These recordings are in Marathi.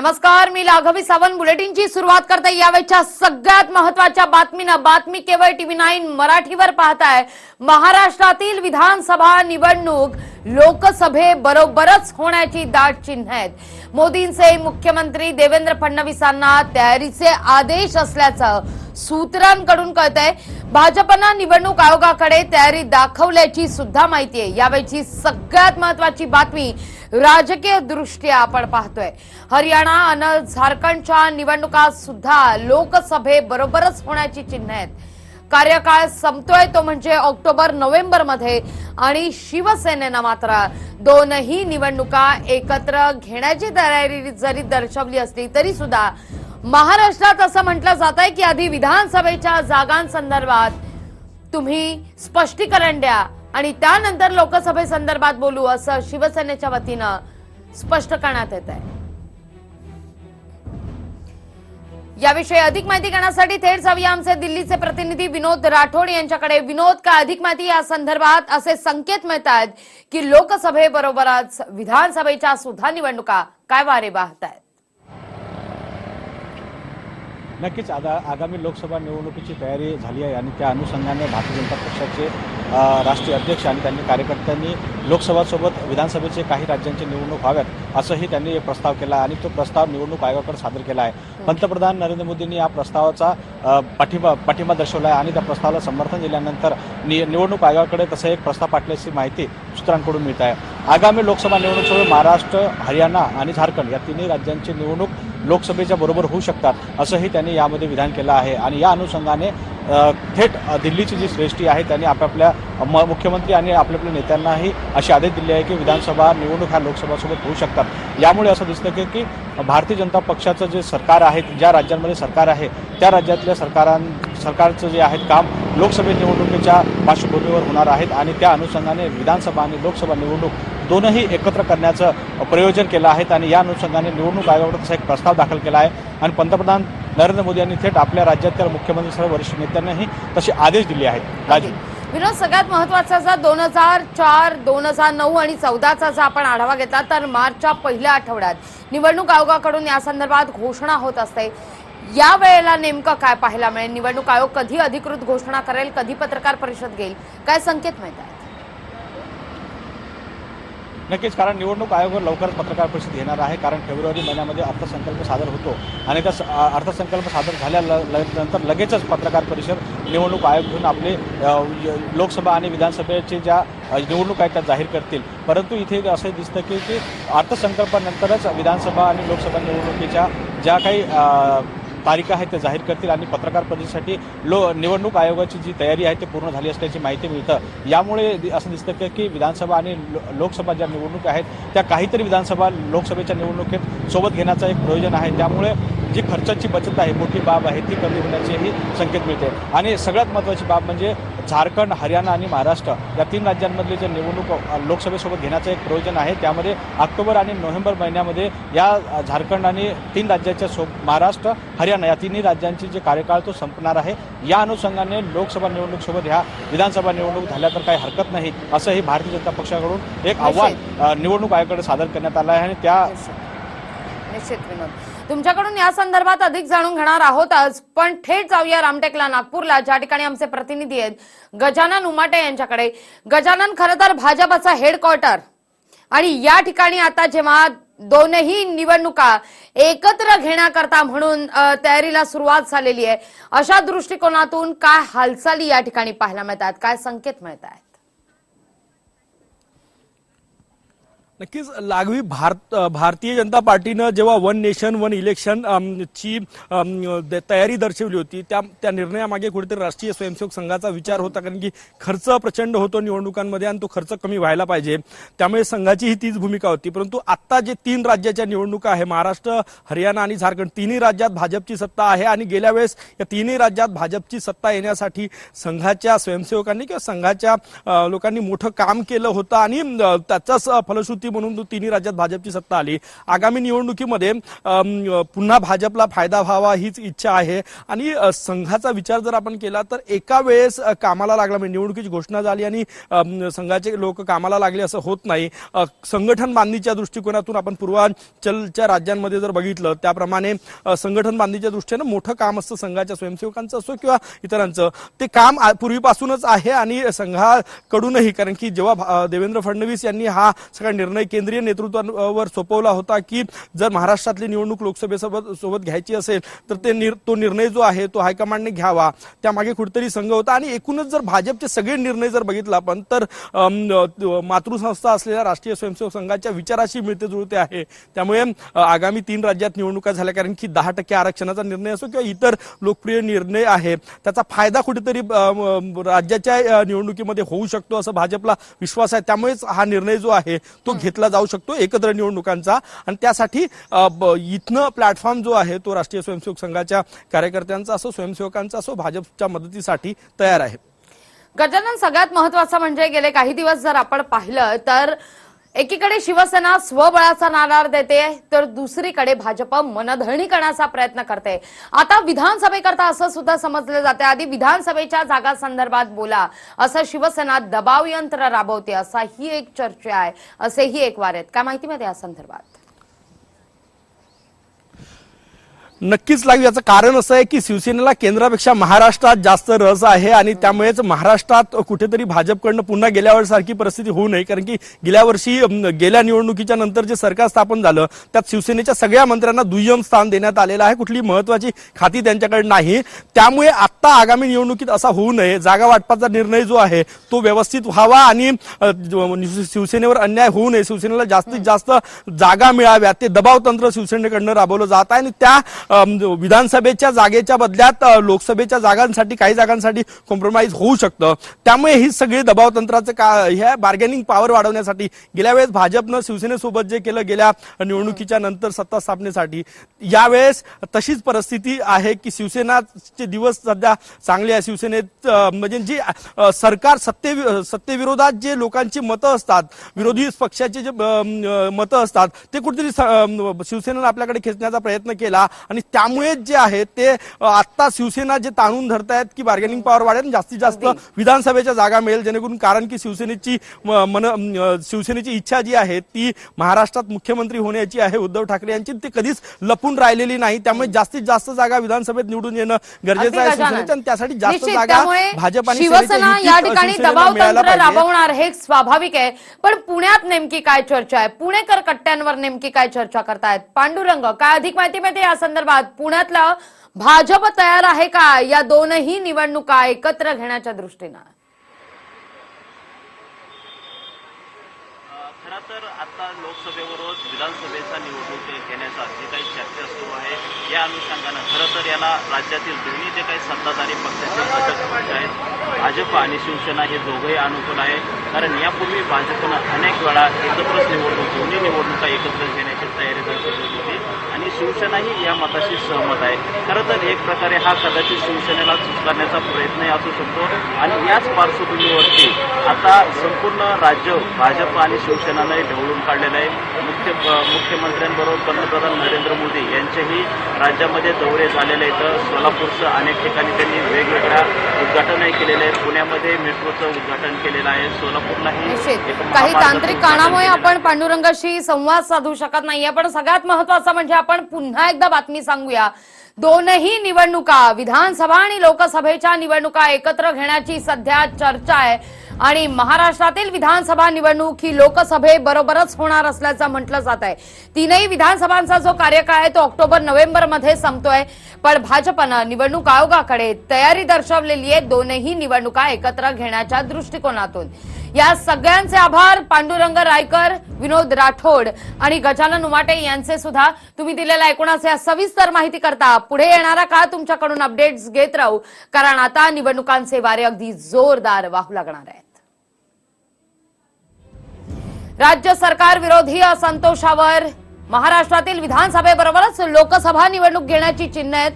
नमस्कार मी लाघवी सावंत. बुलेटिनची सुरुवात करते यावेळच्या सगळ्यात महत्त्वाच्या बातमीनं. बातमी केवळ टीव्ही नाईन मराठीवर पाहताय. महाराष्ट्रातील विधानसभा निवडणूक लोकसभेबरोबरच होण्याची दाट चिन्ह आहेत. मोदींचे मुख्यमंत्री देवेंद्र फडणवीसांना तयारीचे आदेश असल्याचं सूत्रांकडून कळतंय. भाजपनं निवडणूक आयोगाकडे तयारी दाखवल्याची सुद्धा माहिती आहे. यावेळची सगळ्यात महत्वाची बातमी राजकीय दृष्ट्या आपण पाहतोय. हरियाणा आणि झारखंडच्या निवडणुका सुद्धा लोकसभेबरोबरच होण्याची चिन्ह आहेत. कार्यकाळ संपतोय तो म्हणजे ऑक्टोबर नोव्हेंबरमध्ये आणि शिवसेनेनं मात्र दोनही निवडणुका एकत्र घेण्याची तयारी जरी दर्शवली असली तरी सुद्धा महाराष्ट्रात असं म्हटलं जात आहे की आधी विधानसभेच्या जागांसंदर्भात तुम्ही स्पष्टीकरण द्या आणि त्यानंतर लोकसभेसंदर्भात बोलू असं शिवसेनेच्या वतीनं स्पष्ट करण्यात येत आहे याविषयी अधिक माहिती घेण्यासाठी थेट जाऊया आमचे दिल्लीचे प्रतिनिधी विनोद राठोड यांच्याकडे. विनोद का अधिक माहिती या संदर्भात? असे संकेत मिळत आहेत की लोकसभेबरोबरच विधानसभेच्या सुद्धा निवडणुका काय वारे वाहत आहेत नक्कीच आगा आगामी लोकसभा निवडणुकीची तयारी झाली आहे आणि त्या अनुषंगाने भारतीय जनता पक्षाचे राष्ट्रीय अध्यक्ष आणि त्यांनी कार्यकर्त्यांनी लोकसभासोबत विधानसभेचे काही राज्यांची निवडणूक व्हाव्यात असंही त्यांनी एक प्रस्ताव केला आणि तो प्रस्ताव निवडणूक आयोगाकडे सादर केला आहे. पंतप्रधान नरेंद्र मोदींनी या प्रस्तावाचा पाठिंबा पाठिंबा दर्शवला आहे आणि त्या प्रस्तावाला समर्थन दिल्यानंतर नि निवडणूक आयोगाकडे तसं एक प्रस्ताव पाठवल्याची माहिती सूत्रांकडून मिळत आहे. आगामी लोकसभा निवडणुकीसोबत महाराष्ट्र हरियाणा आणि झारखंड या तिन्ही राज्यांची निवडणूक लोकसभेच्या बरोबर होऊ शकतात असंही त्यांनी यामध्ये विधान केलं आहे. आणि या अनुषंगाने थेट दिल्लीची जी श्रेष्ठी आहे त्यांनी आपापल्या म- मुख्यमंत्री आणि आपल्या आपल्या नेत्यांनाही असे आदेश दिले आहे की विधानसभा निवडणूक ह्या लोकसभासोबत होऊ शकतात. यामुळे असं दिसतं की की भारतीय जनता पक्षाचं जे सरकार आहे ज्या राज्यांमध्ये सरकार आहे त्या राज्यातल्या सरकारां सरकारचं जे आहेत काम लोकसभा निवडणुकीच्या पार्श्वभूमीवर होणार आहेत आणि त्या अनुषंगाने विधानसभा आणि लोकसभा निवडणूक दोनही एकत्र करण्याचं प्रयोजन केलं आहे आणि या अनुषंगाने निवडणूक आयोगाकडे तसा एक प्रस्ताव दाखल केला आहे. आणि पंतप्रधान नरेंद्र मोदी यांनी थेट आपल्या राज्यातील मुख्यमंत्री सर्व वरिष्ठ नेत्यांनाही तसे आदेश दिले आहेत. राजू विनोद सगळ्यात महत्त्वाचा जर दोन हजार चार दोन हजार नऊ आणि चौदाचा जर आपण आढावा घेतला तर मार्चच्या पहिल्या आठवड्यात निवडणूक आयोगाकडून या संदर्भात घोषणा होत असते. या वेळेला नेमकं काय पाहायला मिळेल? निवडणूक आयोग कधी अधिकृत घोषणा करेल? कधी पत्रकार परिषद घेईल? काय संकेत मिळत आहेत नक्कीच कारण निवडणूक आयोग लवकरच पत्रकार परिषद घेणार आहे कारण फेब्रुवारी महिन्यामध्ये अर्थसंकल्प सादर होतो. आणि त्या अर्थसंकल्प सादर झाल्यानंतर लगेचच पत्रकार परिषद निवडणूक आयोग घेऊन आपले य- लोकसभा आणि विधानसभेचे ज्या निवडणूक आहेत त्या जाहीर करतील. परंतु इथे असं दिसतं की की अर्थसंकल्पानंतरच विधानसभा आणि लोकसभा निवडणुकीच्या ज्या काही तारीख आहे ते जाहीर करतील आणि पत्रकार परिषदेसाठी लो निवडणूक आयोगाची जी तयारी आहे ते पूर्ण झाली असल्याची माहिती मिळतं. यामुळे असं दिसतं की- की विधानसभा आणि लो- लोकसभा ज्या निवडणूक आहेत त्या काहीतरी विधानसभा लोकसभेच्या निवडणुकीत सोबत घेण्याचं एक प्रयोजन आहे. त्यामुळे जी खर्चाची बचत आहे मोठी बाब आहे ती कमी होण्याचीही संकेत मिळते. आणि सगळ्यात महत्त्वाची बाब म्हणजे झारखंड हरियाणा आणि महाराष्ट्र या तीन राज्यांमधले जे निवडणूक लोकसभेसोबत घेण्याचं एक प्रयोजन आहे. त्यामध्ये ऑक्टोबर आणि नोव्हेंबर महिन्यामध्ये या झारखंड आणि तीन राज्याच्या सो महाराष्ट्र हरियाणा या तिन्ही राज्यांची जे कार्यकाळ तो संपणार आहे. या अनुषंगाने लोकसभा निवडणूक सोबत ह्या विधानसभा निवडणूक झाल्या तर काही हरकत नाही. असंही भारतीय जनता पक्षाकडून एक आव्हान निवडणूक आयोगाकडे सादर करण्यात आलं आहे आणि त्या निश्चित विनोद. तुमच्याकडून या संदर्भात अधिक जाणून घेणार आहोतच पण थेट जाऊया रामटेकला नागपूरला ज्या ठिकाणी आमचे प्रतिनिधी आहेत गजानन उमाटे यांच्याकडे. गजानन खरं तर भाजपचा हेडक्वार्टर आणि या ठिकाणी आता जेव्हा दोनही निवडणुका एकत्र घेण्याकरता म्हणून तयारीला सुरुवात झालेली आहे अशा दृष्टिकोनातून काय हालचाली या ठिकाणी पाहायला मिळतात? काय संकेत मिळत आहेत नक्कीच लागवी भारत भारतीय जनता पार्टीनं जेव्हा वन नेशन वन इलेक्शन ची द- तयारी दर्शवली होती त्या त्या निर्णयामागे कुठेतरी राष्ट्रीय स्वयंसेवक संघाचा विचार होता कारण की खर्च प्रचंड होतो निवडणुकांमध्ये आणि तो खर्च कमी व्हायला पाहिजे. त्यामुळे संघाचीही तीच भूमिका होती. परंतु आत्ता जे तीन राज्याच्या निवडणुका आहे महाराष्ट्र हरियाणा आणि झारखंड तिन्ही राज्यात भाजपची सत्ता आहे आणि गेल्या वेळेस या तिन्ही राज्यात भाजपची सत्ता येण्यासाठी संघाच्या स्वयंसेवकांनी किंवा संघाच्या लोकांनी मोठं काम केलं होतं आणि त्याचाच फलश्रुती म्हणून तिन्ही राज्यात भाजपची सत्ता आली. आगामी निवडणुकीमध्ये पुन्हा भाजपला फायदा व्हावा हीच इच्छा आहे. आणि संघाचा विचार जर आपण केला तर एका वेळेस कामाला लागला म्हणजे निवडणुकीची घोषणा झाली आणि संघाचे लोक कामाला लागले असं होत नाही. संघटन बांधणीच्या दृष्टिकोनातून आपण पूर्वांचलच्या राज्यांमध्ये जर बघितलं त्याप्रमाणे संघटन बांधणीच्या दृष्टीनं मोठं काम असतं संघाच्या स्वयंसेवकांचं असो किंवा इतरांचं. ते काम पूर्वीपासूनच आहे आणि संघाकडूनही कारण की जेव्हा देवेंद्र फडणवीस यांनी हा सगळा निर्णय केंद्रीय नेतृत्वावर सोपवला होता की जर महाराष्ट्रातली निवडणूक लोकसभेसोबत सोबत घ्यायची असेल तर ते निर- तो निर्णय जो आहे तो हायकमांडने घ्यावा. त्यामागे कुठेतरी संघ होता. आणि एकूणच जर भाजपचे सगळे निर्णय जर बघितला आपण तर मातृसंस्था असलेल्या राष्ट्रीय स्वयंसेवक संघाच्या विचाराशी मिळते जुळते आहे. त्यामुळे आगामी तीन राज्यात निवडणुका झाल्या कारण की दहा टक्के आरक्षणाचा निर्णय असो किंवा इतर लोकप्रिय निर्णय आहे. त्याचा फायदा कुठेतरी राज्याच्या निवडणुकीमध्ये होऊ शकतो असं भाजपला विश्वास आहे. त्यामुळेच हा निर्णय जो आहे तो घेतला जाऊ शकतो एकत्र निवडणुकांचा. आणि त्यासाठी इथनं प्लॅटफॉर्म जो आहे तो राष्ट्रीय स्वयंसेवक संघाच्या कार्यकर्त्यांचा असो स्वयंसेवकांचा असो भाजपच्या मदतीसाठी तयार आहे. गजानन सगळ्यात महत्वाचं म्हणजे गेले काही दिवस जर आपण पाहिलं तर एकीकडे शिवसेना स्वबळाचा नाणार देते तर दुसरीकडे भाजप मनधरणी करण्याचा प्रयत्न करते. आता विधानसभेकरता असं सुद्धा समजलं जाते आधी विधानसभेच्या जागा संदर्भात बोला. असं शिवसेना दबाव यंत्र राबवते असा ही एक चर्चा आहे. असेही एक वार आहेत. काय माहिती मध्ये या संदर्भात? नक्कीच लागू. याचं कारण असं आहे की शिवसेनेला केंद्रापेक्षा महाराष्ट्रात जास्त रस आहे आणि त्यामुळेच महाराष्ट्रात कुठेतरी भाजपकडनं पुन्हा गेल्या वर्षासारखी परिस्थिती होऊ नये. कारण की गेल्या वर्षी गेल्या निवडणुकीच्या नंतर जे सरकार स्थापन झालं त्यात शिवसेनेच्या सगळ्या मंत्र्यांना दुय्यम स्थान देण्यात आलेलं आहे. कुठली महत्वाची खाती त्यांच्याकडे नाही. त्यामुळे आत्ता आगामी निवडणुकीत असा होऊ नये. जागा वाटपाचा निर्णय जो आहे तो व्यवस्थित व्हावा आणि शिवसेनेवर अन्याय होऊ नये. शिवसेनेला जास्तीत जास्त जागा मिळाव्या ते दबाव तंत्र शिवसेनेकडनं राबवलं जात आहे आणि त्या विधानसभेच्या जागेच्या बदल्यात लोकसभेच्या जागांसाठी काही जागांसाठी कॉम्प्रोमाइज होऊ शकतं. त्यामुळे ही सगळी दबाव तंत्राचं का ह्या बार्गेनिंग पॉवर वाढवण्यासाठी. गेल्या वेळेस भाजपनं शिवसेनेसोबत जे केलं गेल्या निवडणुकीच्या नंतर सत्ता स्थापनेसाठी यावेळेस तशीच परिस्थिती आहे की शिवसेनाचे दिवस सध्या चांगले आहे. शिवसेनेत म्हणजे जी सरकार सत्ते सत्तेविरोधात जे लोकांची मतं असतात विरोधी पक्षाचे जे मतं असतात ते कुठेतरी शिवसेनेनं आपल्याकडे खेचण्याचा प्रयत्न केला आणि त्यामुळे जे आहे ते अ, आत्ता शिवसेना जे ताणून धरतायत की बार्गेनिंग पॉवर वाढेल आणि जास्तीत जास्त विधानसभेच्या जागा मिळेल जेणेकरून कारण की शिवसेनेची मन शिवसेनेची इच्छा जी आहे ती महाराष्ट्रात मुख्यमंत्री होण्याची आहे उद्धव ठाकरे यांची ती कधीच लपून राहिलेली नाही. त्यामुळे जास्तीत जास्त जागा विधानसभेत निवडून येणं गरजेचं आहे. शिवसेनेच्या आणि त्यासाठी जास्त जागा भाजप आणि शिवसेना या ठिकाणी दबाव तंत्र. राबवणार हे स्वाभाविक आहे. पण पुण्यात नेमकी काय चर्चा आहे? पुणेकर कट्ट्यांवर नेमकी काय चर्चा करतायत? पांडुरंग काय अधिक माहिती मिळते या संदर्भात? पुण्यातलं भाजप तयार आहे का? या दोनही निवडणुका एकत्र घेण्याच्या दृष्टीनं. खरं तर आता लोकसभेवरच विधानसभेचा निवडणूक घेण्याचा जे काही चर्चा सुरू आहे या अनुषंगानं खरं तर याला राज्यातील दोन्ही जे काही सत्ताधारी पक्षाचे घटक पक्ष आहेत भाजप आणि शिवसेना हे दोघंही अनुकूल आहे. कारण यापूर्वी भाजपनं अनेक वेळा एकत्रच निवडणूक दोन्ही निवडणुका एकत्र घेण्याची तयारी दर्शवली शिवसेनाही या मताशी सहमत आहे. खरं तर एक प्रकारे हा कदाचित शिवसेनेला चुचकारण्याचा प्रयत्नही असू शकतो आणि याच पार्श्वभूमीवरती आता संपूर्ण राज्य भाजप आणि शिवसेनाने ढवळून काढलेलं आहे. मुख्य मुख्यमंत्र्यांबरोबर पंतप्रधान नरेंद्र मोदी यांचेही राज्यामध्ये दौरे झालेले आहेत. सोलापूरचं अनेक ठिकाणी त्यांनी वेगवेगळ्या उद्घाटनही केलेले आहे पुण्यामध्ये मेट्रोचं उद्घाटन केलेलं आहे. सोलापूरलाही काही तांत्रिक कारणामुळे. आपण पांडुरंगाशी संवाद साधू शकत नाहीये. पण सगळ्यात महत्वाचं म्हणजे आपण पुन्हा एकदा बातमी सांगूया. दोनही निवडणुका विधानसभा आणि लोकसभेच्या निवडणुका एकत्र घेण्याची सध्या चर्चा आहे. आणि महाराष्ट्रातील विधानसभा निवडणूक ही लोकसभेबरोबरच होणार असल्याचं म्हटलं जात आहे. तीनही विधानसभांचा जो कार्यकाळ आहे तो ऑक्टोबर नोव्हेंबरमध्ये संपतोय. पण भाजपनं निवडणूक आयोगाकडे तयारी दर्शवलेली आहे. दोनही निवडणुका एकत्र घेण्याच्या दृष्टिकोनातून. या सगळ्यांचे आभार पांडुरंग रायकर विनोद राठोड आणि गजानन उमाटे यांचे सुद्धा. तुम्ही दिलेल्या एकूणच या सविस्तर माहिती करता. पुढे येणारा काळ तुमच्याकडून अपडेट्स घेत राहू. कारण आता निवडणुकांचे वारे अगदी जोरदार वाहू लागणार आहेत. राज्य सरकार विरोधी असंतोषावर. महाराष्ट्रातील विधानसभेबरोबरच लोकसभा निवडणूक घेण्याची चिन्ह आहेत.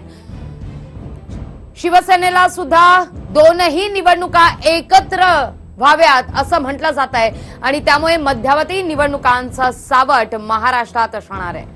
शिवसेनेला सुद्धा दोनही निवडणुका एकत्र व्हाव्यात असं म्हटलं जात आहे आणि त्यामुळे मध्यावधी निवडणुकांचा सावट महाराष्ट्रात असणार आहे.